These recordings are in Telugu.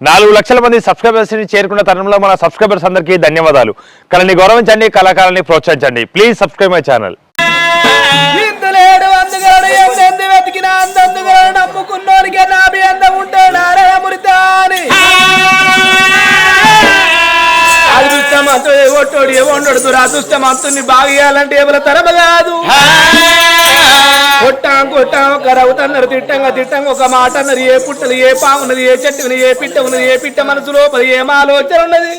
నాలుగు లక్షల మంది సబ్స్క్రైబర్స్ని చేరుకున్న తరుణంలో మన సబ్స్క్రైబర్స్ అందరికీ ధన్యవాదాలు. కళని గౌరవించండి కళాకారాన్ని ప్రోత్సహించండి. ప్లీజ్ సబ్స్క్రైబ్ మై ఛానల్ ఇందులేడు అందుగలడు ఎందెందు వెతికిన అందందుగలడు నమ్ముకున్నోనికే నాభి అందం ఉంటాడు అరయమురితాని అదృష్టమంతుడు ఒట్టోడు ఏమొండడు దురదృష్టమంతుని బాగేయాలంటే ఎవరి తరమ కాదు. కొట్టాం కొట్టాం ఒక రవుతన్నారు తిట్టంగా తిట్టంగా ఒక మాట అన్నది ఏ పుట్టది ఏ పాము ఉన్నది ఏ చెట్టు ఉన్నది ఏ పిట్ట ఉన్నది ఏ పిట్ట మనసు లోపల ఏం ఆలోచన ఉన్నది?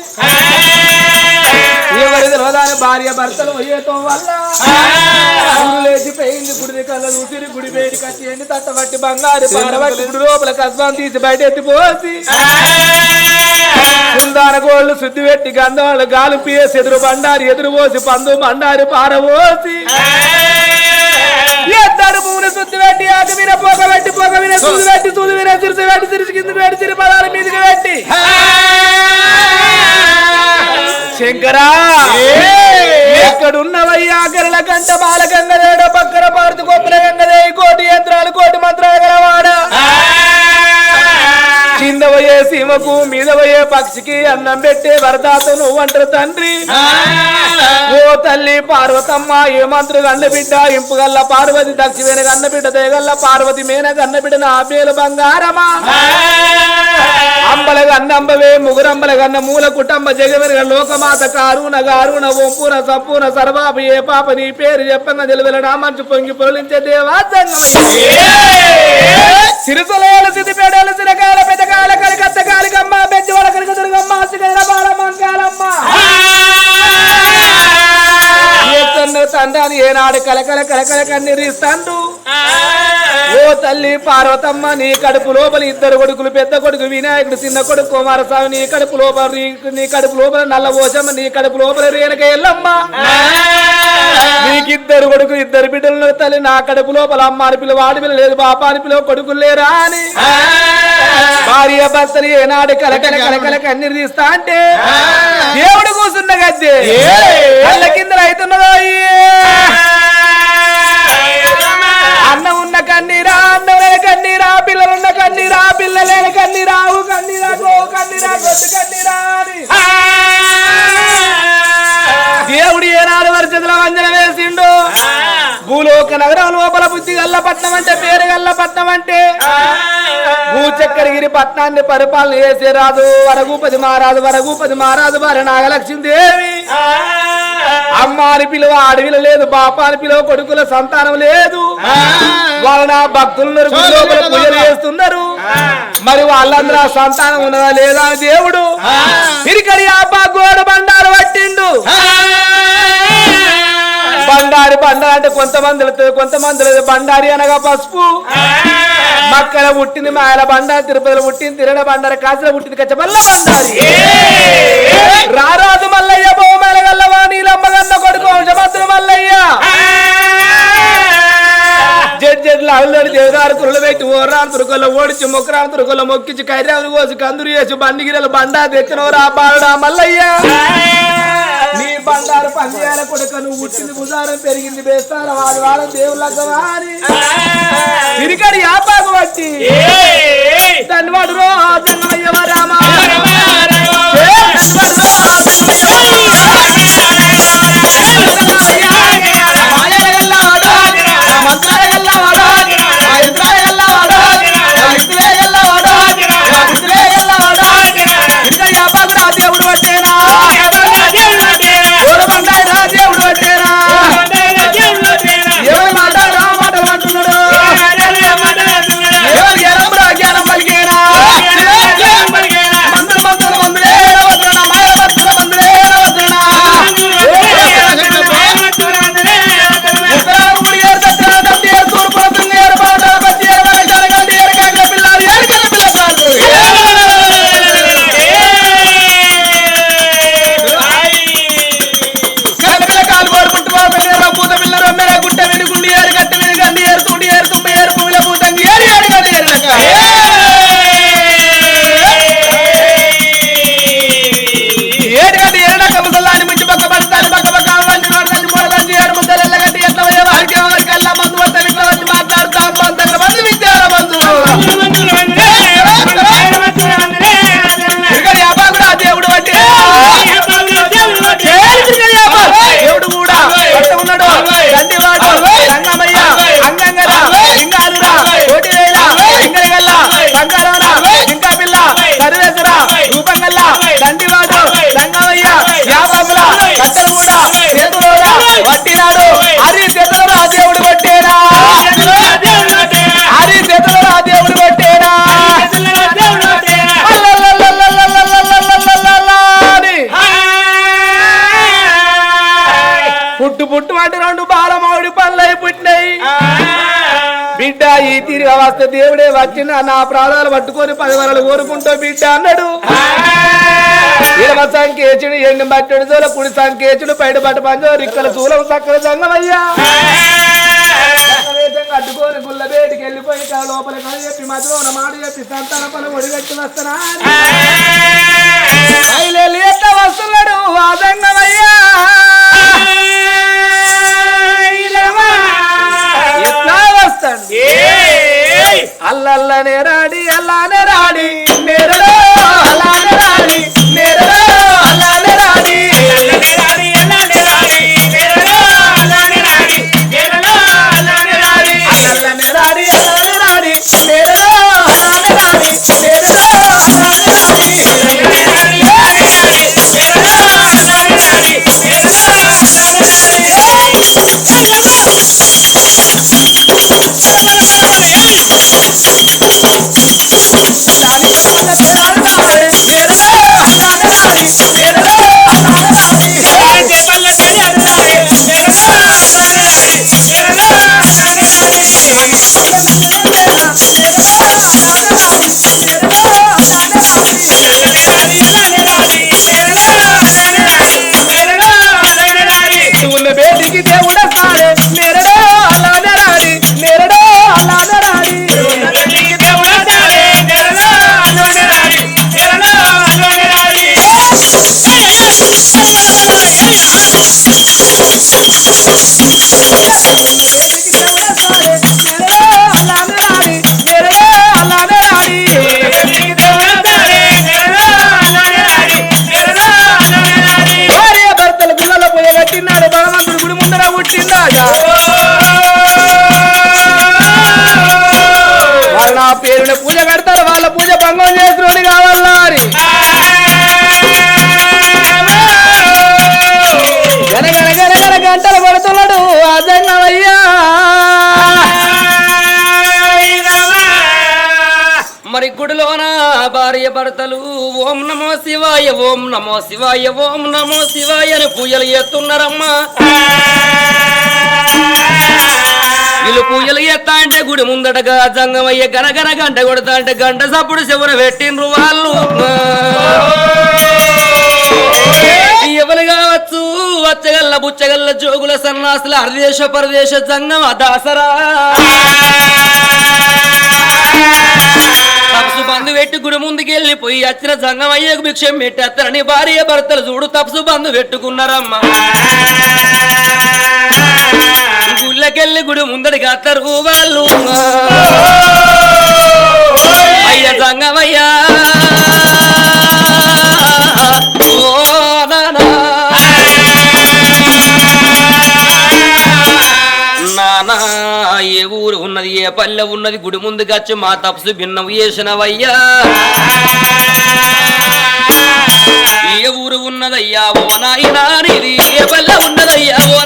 ఎవరి తెలియదాని భార్య భర్తలు అయ్యేతో వల్ల? ఊరు లేచిపోయింది గుడి కళ్ళ ఊసిరి గుడి వేడి కట్టి ఎండి తట్టబట్టి బంగారు పారబట్టి గుడి లోపల కస్బం తీసి బయట ఎత్తిపోసి కుందాన గోళ్ళు శుద్ధి పెట్టి గంధవాళ్ళు గాలు పియేసి ఎదురు బండారి ఎదురు పోసి పందు బండారి పారబోసి. ఎద్దరు భూమిని శుద్ధి పెట్టి ఆకు విన పొగ పెట్టి పొగ విన సూది పెట్టి సూది విన సిరిసి పెట్టి సిరిసి కింద పెట్టి పదాల మీదకి పెట్టి. శంకరా ఎక్కడున్నవయ్యా? గరల కంట పక్కన పారుతు గొప్పల గంగదే కోటి యంత్రాలు కోటి మంత్రాలు గలవాడా. కింద పోయే సీమకు మీద పోయే పక్షికి అన్నం పెట్టే వరదాత నువ్వంటారు తండ్రి. ఓ తల్లి పార్వతమ్మ ఏ మంత్రులు అన్నబిడ్డ ఇంపుగల్ల పార్వతి దక్షి వెనక అన్నబిడ్డ దేగల్ల పార్వతి మేనక అన్నబిడ్డ నా పేరు బంగారమా? అంబల గన్నంబవే ముగురంబల గన్న మూల కుటుంబ జగమెరగ లోకమాత కారుణ గారుణ ఒంపున సంపూర్ణ సర్వాపి ఏ పాప నీ పేరు చెప్పంగా నిలవెల నా మంచు పొంగి పొరలించే దేవా సిరిసలేల సిద్దిపేటల సిరకాల పెద్దకాల కలికత్త కాలికమ్మ బెజ్జి వాళ్ళ కనుక దుర్గమ్మ సిగర బాల మంకాలమ్మ తండ్రి ఏనాడు కలకల కలకల కన్నీరిస్తాండు. ఓ తల్లి పార్వతమ్మ నీ కడుపు లోపల ఇద్దరు కొడుకులు పెద్ద కొడుకు వినాయకుడు చిన్న కొడుకు కుమారస్వామి నీ కడుపు లోపల నీ- కడుపు లోపల నల్ల ఓసమ్మ నీ కడుపు లోపల రేణక ఎల్లమ్మ. నీకిద్దరు కొడుకు ఇద్దరు బిడ్డలు తల్లి నా కడుపు లోపల అమ్మ అని పిలువ ఆడి పిల్ల లేదు బాప అని పిలువ కొడుకులు లేరా అని. భార్య భర్తలు ఏనాడు కలకల కలకల కన్నీరు తీస్తా అంటే దేవుడు కూర్చున్న గద్దె. కళ్ళ కింద అవుతున్నదో పట్నాన్ని పరిపాలన చేసే రాజు వరగూపతి మహారాజు వరగూపతి మహారాజు భార్య నాగలక్ష్మీదేవి. అమ్మ అని పిలువ అడవిలో లేదు బాప అని పిలువ కొడుకుల సంతానం లేదు. వాళ్ళ నా భక్తులు పూజలు చేస్తున్నారు. మరి వాళ్ళందరూ సంతానం ఉన్నదా లేదా దేవుడు ఇరికడి ఆ గోడు బండారు పట్టిండు. బండారి బండారి అంటే కొంతమంది వెళ్తుంది కొంతమంది లేదు. బండారి అనగా పసుపు. మక్కల పుట్టింది మాయల బండారి తిరుపతిలో పుట్టింది తిరడ బండారి కాశీలో పుట్టింది కచ్చబల్ల బండారి. రారాజు మల్లయ్య బహుమేల గల్లవా నీలమ్మ గన్న కొడుకు వంశమంతుడు మల్లయ్య. జడ్ దేవదారు కురులు పెట్టి ఓరాను తురుకొల్ల ఓడిచి మొక్కరాను తురుకొల్ల మొక్కించి కైరాలు కోసి కందురు చేసి బండి గిరలు బండా తెచ్చినవరా బాలుడా మల్లయ్య. నీ బండారు పందేల కొడుక నువ్వు పుట్టింది బుధారం పెరిగింది బేస్తార వాడు వాడు దేవుళ్ళ అని తిరిగడి యాపాకు బట్టి దాన్ని వాడు రో జన్మయ్యవ వస్తే దేవుడే వచ్చిన నా ప్రాణాలు పట్టుకొని పది వరలు కోరుకుంటూ బిడ్డ అన్నాడు. ఇరవ సంకేచుడు ఎండు బట్టడు దూల కుడి సంకేచుడు బయట బట్ట పంజో రిక్కల చూలం సక్కల సంగమయ్యా కట్టుకొని గుళ్ళ బేటికి వెళ్ళిపోయి లోపల కలి చెప్పి మధ్యలో ఉన్న మాట చెప్పి సంతాన పని ఒడిగట్టి వస్తానా బయలు ఎట్లా వస్తున్నాడు? వాదంగమయ్యా ఎట్లా వస్తాడు? అల్లల్లనే రాడి అల్లానే రాడి నేరడో అలా Thank you. భార్య భర్తలు ఓం నమో శివాయ ఓం నమో శివాయ ఓం నమో శివాయ అని పూజలు చేస్తున్నారమ్మా. వీళ్ళు పూజలు చేస్తా అంటే గుడి ముందటగా జంగమయ్య గనగన గంట కొడతా అంటే గంట సప్పుడు చివర పెట్టిండ్రు వాళ్ళు. ఎవరు కావచ్చు? వచ్చగల్ల బుచ్చగల్ల జోగుల సన్నాసుల అర్దేశ పరదేశ జంగమ దాసరా. తపసు బంధు పెట్టి గుడి ముందుకు వెళ్ళిపోయి వచ్చిన జంగమయ్యకు భిక్షం పెట్టి అత్తరని భార్య భర్తలు చూడు తపసు బంధు పెట్టుకున్నారమ్మా. గుళ్ళకెళ్ళి గుడి ముందడికి అత్తరు వాళ్ళు. అయ్య జంగమయ్యా పల్లె ఉన్నది గుడి ముందు కచ్చు మా తపసు భిన్నవు చేసినవయ్యా. ఏ ఊరు ఉన్నదయ్యా? ఓ నాయనా నీది ఏ పల్లె ఉన్నదయ్యా? ఓ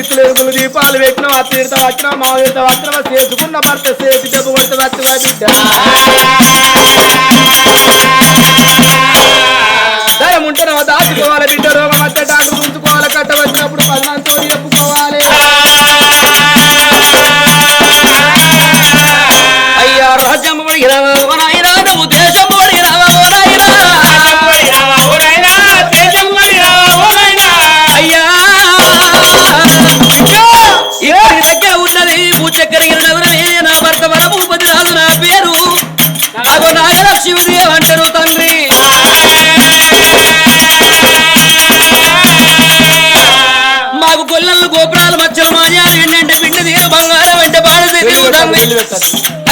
వారికి తెచ్చినావు దీపాలు పెట్టినావు అత్త తీర్థ వచ్చినావు మా తీర్థ వచ్చినావు చేసుకున్న భర్త చేసి డబ్బు కొడితే వచ్చివా బిడ్డ.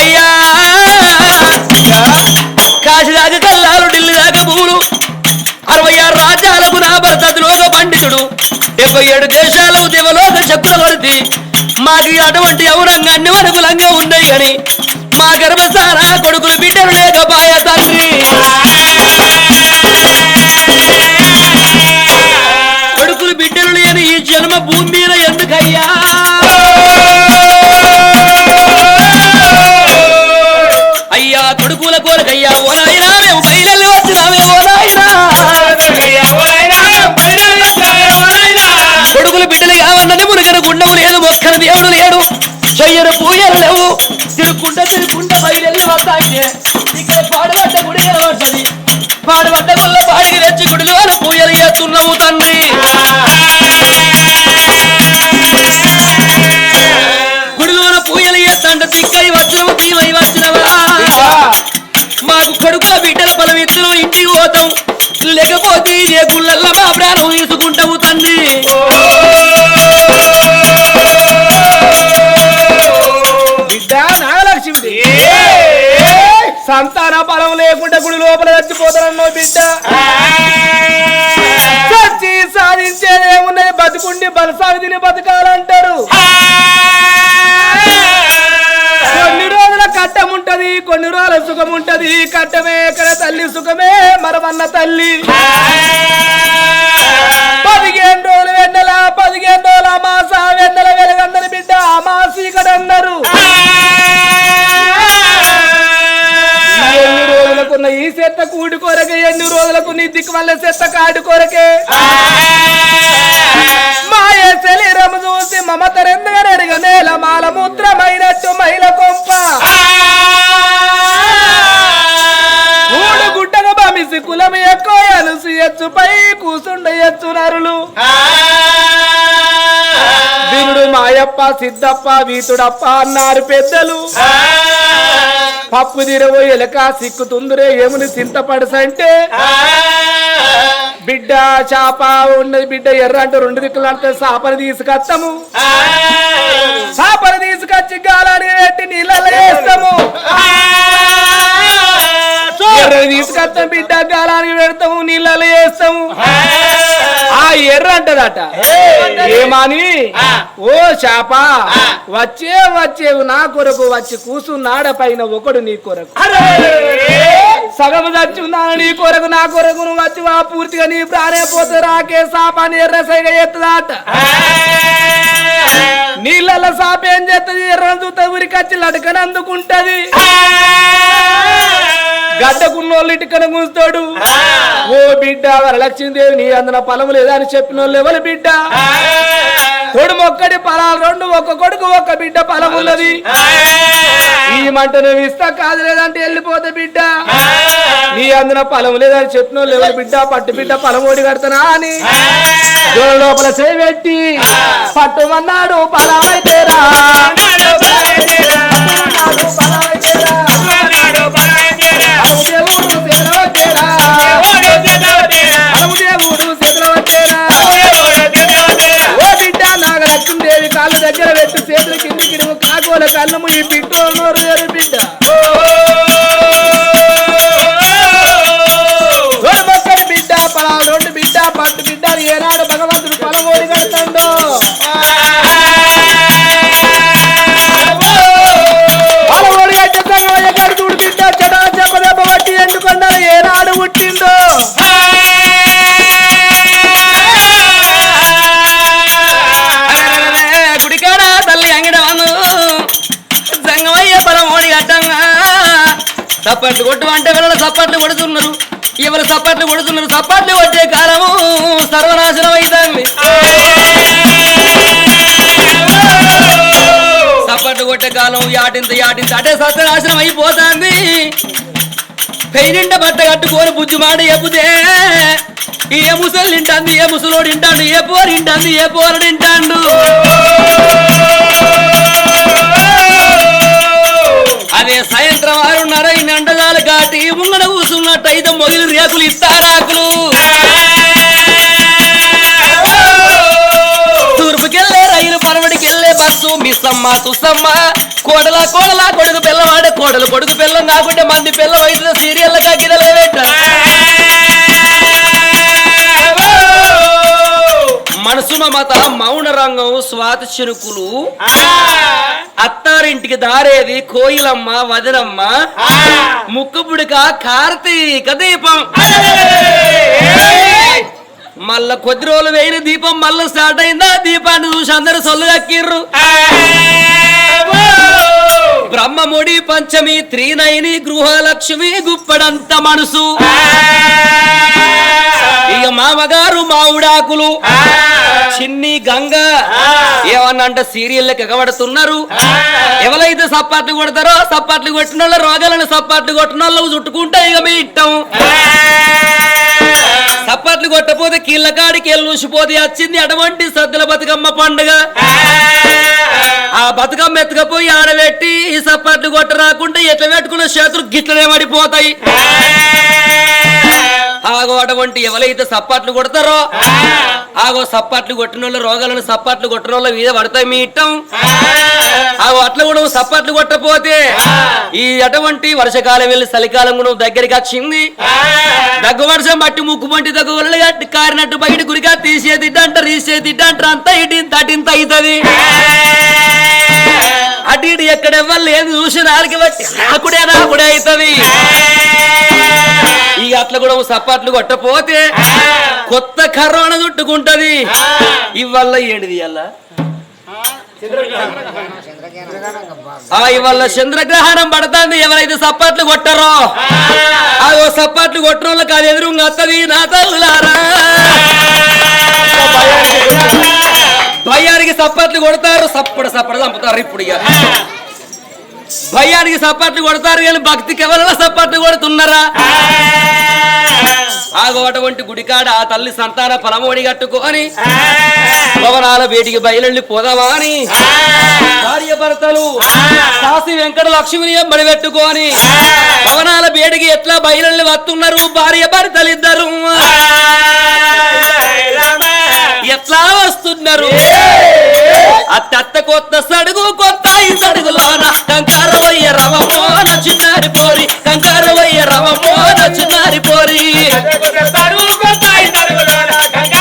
అయ్యా కాశీరాజ కల్లాలు ఢిల్లీ దాకా భూములు. అరవై ఆరు రాజ్యాలకు నా భర్తలోక పండితుడు. డెబ్బై ఏడు దేశాలకు దేవలోక చక్రవర్తి మాకు అటువంటి ఔరంగాన్ని వరకులంగా ఉన్నాయి అని మా గర్భసార కొడుకులు బిడ్డలు లేకపాయ తండ్రి తండ్రి బిడ్డ నాగలక్ష్మి సంతాన బలం లేకుండా గుడి లోపల చచ్చిపోతారన్నో బిడ్డ. చచ్చి సాధించేదేమున్నది బతుకుండి బలసాగి తిని బతకాలంటారు. కొన్ని రోజుల కట్టం ఉంటది కొన్ని రోజుల సుఖం ఉంటది. కట్టమే ఎక్కడ తల్లి సుఖమే మరవన్న తల్లి. పదిహేను రోజులు వెన్నెల పదిహేను రోజుల అమాస వెన్నెల వెలుగందరి బిడ్డ అమాసి ఇక్కడ అన్నారు ఎన్ని రోజులకున్న ఈ చెత్త కూడి కొరకే ఎన్ని రోజులకు నీ దిక్కు వల్ల చెత్త కాడి కొరకే? మాయ శరీరము చూసి మమత రెండుగనెరుగ నేల మాల మూత్రమైనట్టు మైల కొంప. బమిసి కులం ఎక్కువ అలుసి ఎచ్చుపై కూసుండ ఎచ్చు నరులు. వీరుడు మాయప్ప సిద్ధప్ప వీతుడప్ప అన్నారు పెద్దలు. పప్పు తిరవో ఎలక సిక్కుతుందిరే ఏముని చింతపడసంటే? బిడ్డ చాప ఉన్నది బిడ్డ ఎర్ర అంటే రెండు దిక్కులు అంటే సాపని తీసుకొస్తాము సాపని తీసుకొచ్చి గాలాన్ని పెట్టి నీళ్ళలో వేస్తాము. ఎర్ర తీసుకొస్తాం బిడ్డ గాలానికి పెడతాము నీళ్ళలో వేస్తాము ఆ ఎర్ర అంటదట. ఏమని? ఓ చాప వచ్చే వచ్చేవు నా కొరకు వచ్చి కూసున్నాడ పైన ఒకడు నీ కొరకు. సగం చచ్చున్నాను నీ కొరకు నా కొరకు నువ్వు వచ్చి వా పూర్తిగా నీ ప్రాణే పోతే రాకే సాపాన్ని ఎర్ర సైగ ఎత్తదాట. నీళ్ళ సాప ఏం చేస్తుంది? ఎర్ర చూత ఉరికచ్చి లడకని అందుకుంటది. గడ్డకున్నోళ్ళు ఇటుకన గుంచుతాడు ఓ బిడ్డ వరలక్ష్మీదేవి నీ అందున పొలం లేదా అని చెప్పిన వాళ్ళు ఎవరు బిడ్డ? కొడు మొక్కడి పొలాలు రెండు ఒక్క కొడుకు ఒక్క బిడ్డ పొలం ఉన్నది ఈ మంట నువ్వు ఇస్తా కాదు లేదంటే వెళ్ళిపోతే బిడ్డ. నీ అందున పొలం లేదని చెప్పిన వాళ్ళు ఎవరు బిడ్డ? పట్టు బిడ్డ పొలం ఓడి కడతానా అని. లోపల చేపెట్టి పట్టుమన్నాడు పట్టుమన్నాడు పొలమైతేరా అవు దగ్గర పెట్టి చేతులు కిందికి నువ్వు కాకోలకు అన్నము ఈ బిడ్డ నోరు బిడ్డ. సప్పట్లు కొట్టు అంటే ఎవరైనా సప్పట్లు కొడుతున్నారు. ఇవాళ సప్పట్లు కొడుతున్నారు. సప్పట్లు కొట్టే కాలము సర్వనాశనం అవుతుంది సప్పట్లు కొట్టే కాలం యాటింత యాటింత అటే సత్యనాశనం అయిపోతుంది. పెయినింట బట్ట కట్టుకొని బుజ్జి మాట చెబుతే ఏ ముసలు తింటాంది ఏ ముసలోడు తింటాడు ఏ పోరు తింటాంది ఏ పోరు తింటాడు అదే సాయంత్రం ఆరున్నర ఈ నండగాలు కాటి ముంగడ కూసున్నట్టు అయితే మొగిలి రేకులు ఇస్తారాకులు తూర్పుకెళ్ళే రైలు పరవడికెళ్ళే బస్సు మిస్సమ్మ తుసమ్మ కోడల కోడలా కొడుకు పిల్లవాడే కోడలు కొడుకు పిల్ల నాకుంటే మంది పిల్ల వయసులో సీరియల్ గిరలేవేట? మనసు మమత మౌన రంగం స్వాత చిరుకులు అత్తారింటికి దారేది కోయిలమ్మ వదినమ్మ ముక్కుపుడిక కార్తీక దీపం. మళ్ళా కొద్ది రోజులు వేయిన దీపం మళ్ళా స్టార్ట్ అయిందా? దీపాన్ని చూసి అందరూ సొల్లుగక్కిర్రు బ్రహ్మముడి పంచమి త్రీనయని గృహలక్ష్మి గుప్పడంత మనసు. ఇక మామగారు మావుడాకులు. చిన్ని గంగ. ఏమన్నా అంటే సీరియల్కి ఎగబడుతున్నారు. ఎవరైతే సప్పాట్లు కొడతారో సప్పాట్లు కొట్టిన రోగాలను సప్పాట్లు కొట్టిన వాళ్ళు చుట్టుకుంటే ఇక మీ ఇట్టం సప్పట్లు కొట్టపోతే కీళ్ళ కాడికి వెళ్ళి వచ్చింది అటువంటి సద్దుల బతుకమ్మ పండుగ. ఆ బతుకమ్మ ఎత్తుకపోయి ఆడబెట్టి ఈ సప్పట్లు కొట్ట రాకుండా ఎట్లా పెట్టుకున్న చేతులు గిట్లనే పడిపోతాయి. ఆగో అటువంటి ఎవరైతే సప్పట్లు కొడతారో ఆగో సప్పట్లు కొట్టిన వాళ్ళ రోగాలను సప్పట్లు కొట్టిన వాళ్ళ మీద పడతాయి మీ ఇట్టం ఆగో అట్లా కూడా సప్పట్లు కొట్టపోతే ఈ అటువంటి వర్షకాలం వెళ్ళి చలికాలం కూడా దగ్గరికి వచ్చింది. దగ్గు వర్షం బట్టి ముక్కు పంటి దగ్గు కారినట్టు బయట గురిగా తీసేది అంట రీసేది అంట అంత ఇటు ఇంత అవుతుంది అటు ఇటు ఎక్కడ లేదు చూసి నాలుగు బట్టి నాకుడే నాకుడే అవుతుంది. ఇక అట్లా కూడా సప్పట్లు కొట్టపోతే కొత్త కరోనా చుట్టుకుంటది. ఇవల్ల ఏంటిది ఇవాళ ఆ ఇవాళ చంద్రగ్రహణం పడుతుంది. ఎవరైతే సప్పట్లు కొట్టరో ఆ. సప్పట్లు కొట్టడం వాళ్ళకి అది ఎదురుగా వస్తుంది. నా తల్లులారా భయానికి సప్పట్లు కొడతారు. సప్పుడు సప్పుడు చంపుతారు ఇప్పుడు ఇక. భయానికి సప్పట్లు కొడతారు కానీ భక్తికి ఎవరైనా సప్పట్లు కొడుతున్నారా? ఆగో అటువంటి గుడికాడ ఆ తల్లి సంతాన ఫలమోడి కట్టుకొని భవనాల వేడికి బయలుండి పోదామా అని భార్య భర్తలు కాశీ వెంకట లక్ష్మిని ఎంబడి పెట్టుకొని భవనాల వేడికి ఎట్లా బయలుండి వస్తున్నారు భార్య భర్తలు ఇద్దరు ఎట్లా వస్తున్నారు? అత్త కొత్త సడుగు కొత్త ఈ సడుగులోన కంకారవయ్య రవమో నచ్చినారి పోరి కంకారవయ్య రవమో నచ్చినారి పోరి. అత్త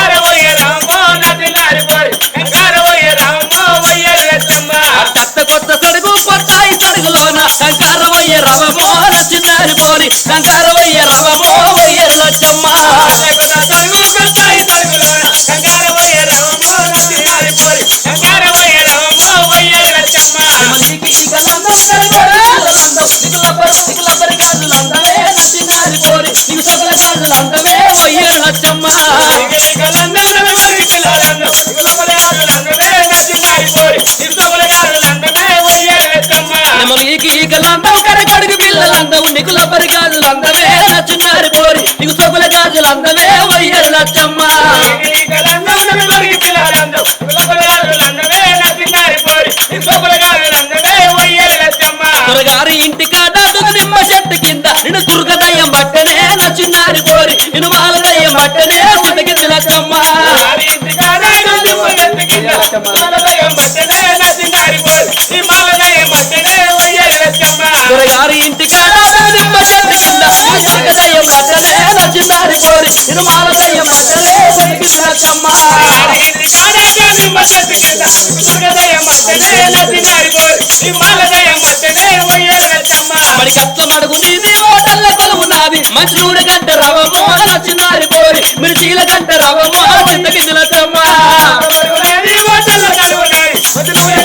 లచ్చమ్మ త్వరగారి ఇంటి కాడ దుగు నిమ్మ చెట్టు కింద. నిన్ను దుర్గదయ్యం బట్టనే చిన్నారి కోరి నిన్ను మాలదయ్యం బట్టనే సుతకి లచ్చమ్మ నచ్చినారి పోరి నిన్ను మాలదయ్యం బట్టనే మడుగు నీది ఓటల్ల కొలువు నాది మంచి నూనె గంట రవమో నచ్చినారి పోరి మిర్చీల గంట రవమో చింత కింద లచ్చమ్మ మంచి నూనె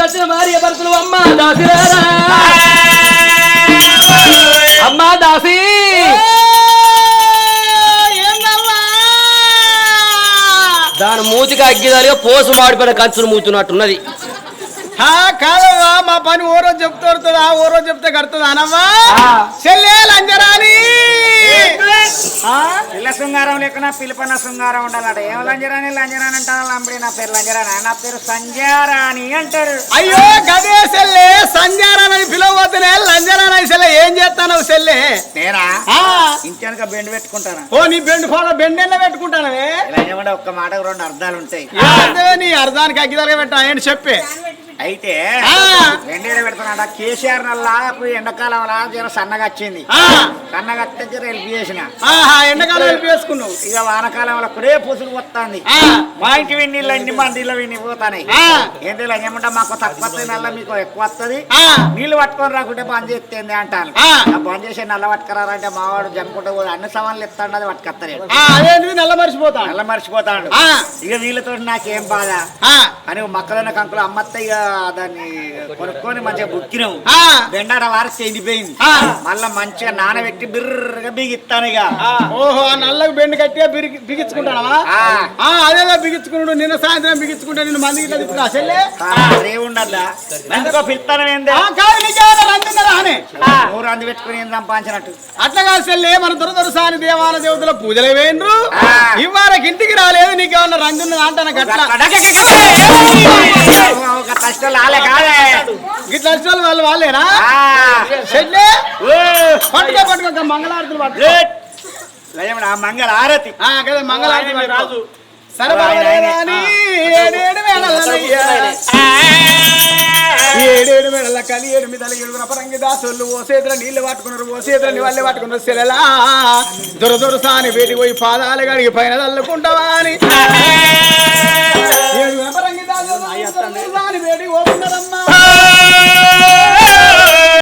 కచ్చిన భార్య భర్తలు అమ్మ దాసిరారా అమ్మా దాసి. దాని మూతికి అగ్గిదాలిగా పోసు మాడిపోయిన కంచును మూతున్నట్టున్నది. ఆ, కాదవ్వా మా పని ఓ రోజు చెప్తుందా ఓ రోజు చెప్తే కడుతుంది అనవ్వా? ఆ. చెల్లే లంజరాని పిల్ల శృంగారం లేకున్నా పిలిపన్న శృంగారం ఉండాలట. ఏం లంజరాని లంజరాని అంటారు? లంబడి నా పేరు లంజరాని నా పేరు సంజారాణి అంటారు. అయ్యో గదే సెల్లే సంజారాని పిలవద్దునే. లంజరాని సెల్లే ఏం చేస్తాను సెల్లే? నేనా? ఆ, ఇంటికనుక బెండ్ పెట్టుకుంటాను? ఓ నీ బెండు ఫోన్ బెండెల్ల పెట్టుకుంటానవే. ఇలా ఏమంటే ఒక్క మాటకు రెండు అర్థాలు ఉంటాయి. అదే నీ అర్థానికి అగ్గిదలగా పెట్టా ఏంటి చెప్పే? అయితే. రెండేళ్ళు పెడుతున్నా కేసీఆర్ నల్లా ఇప్పుడు ఎండాకాలంలో జర సన్నగా వచ్చింది. సన్నగా జర హెల్ప్ చేసిన. ఎండకాలం వెళ్ళి వేసుకున్నావు ఇక వానకాలంలో కుడే పుసులు వస్తుంది ఆ. మా ఇంటి విన్నీళ్ళు అన్ని మందిలో విని పోతాయి. ఏంటి ఏమంటే మాకు తక్కువ వస్తుంది నల్ల మీకు ఎక్కువ వస్తుంది. ఆ. నీళ్ళు పట్టుకొని రాకుంటే బంద్ చేస్తుంది అంటాను బంద్ చేసి నల్ల పట్టుకురారంటే మావాడు జమ్ముకుంటే పోయి అన్ని సవాళ్ళు ఎత్తాడు అది పట్టుకొస్తాడు నల్ల మర్చిపోతా నల్ల మర్చిపోతాడు. ఇక వీళ్ళతో నాకేం బాధ? అని మొక్కజొన్న కంకులు అమ్మత్త ఇక దాన్ని కొనుక్కొని మంచిగా బుక్కినావు. బెండాడ వారసి ఎండిపోయింది. ఆ. మళ్ళా మంచిగా నానబెట్టి బిర్రగా బిగిస్తాను ఇక. ఓహో ఆ నల్లకు బెండు కట్టిగా బిగి బిగించుకుంటావా అదేదో బిగించుకున్నాడు. నిన్న సాయంత్రం బిగించుకుంటే నిన్ను మందికి ఇట్లా తిప్పుతా. చెల్లే. అదే ఎందుకో పిలుస్తాను నూరు అంది పెట్టుకుని ఏం సంపాదించినట్టు. అట్లా కాదు చెల్లే మన దురదొరసాని దేవాల దేవతల పూజలు వేయండ్రు. ఇవాళకి ఇంటికి రాలేదు నీకేమన్నా రంగున్నదా అంటాను గట్ల. కష్టం రాలే కాదే. గిట్ల వచ్చిన వాళ్ళు వాళ్ళేనా? ఆ. చెల్లే ఓ. పట్టుకో పట్టుకో మంగళారతులు పట్టుకో. మంగళ ఆరతి. ఆ, కదా మంగళారతులు ఆయన రాజు. రాజు. ఏడేడు మెడల కలి ఏడు మిదల ఏడు రపరంగి దాసులు ఓ సేతుల నీళ్ళు పట్టుకున్నారు ఓ సేతుల నీళ్ళు పట్టుకున్నారు సెలలా. దొర దొరసాని వేడి పోయి పాదాలు గడిగి పైన తల్లుకుంటావా అని. ఏడు రపరంగి దాసులు సాని వేడి పోతున్నారమ్మా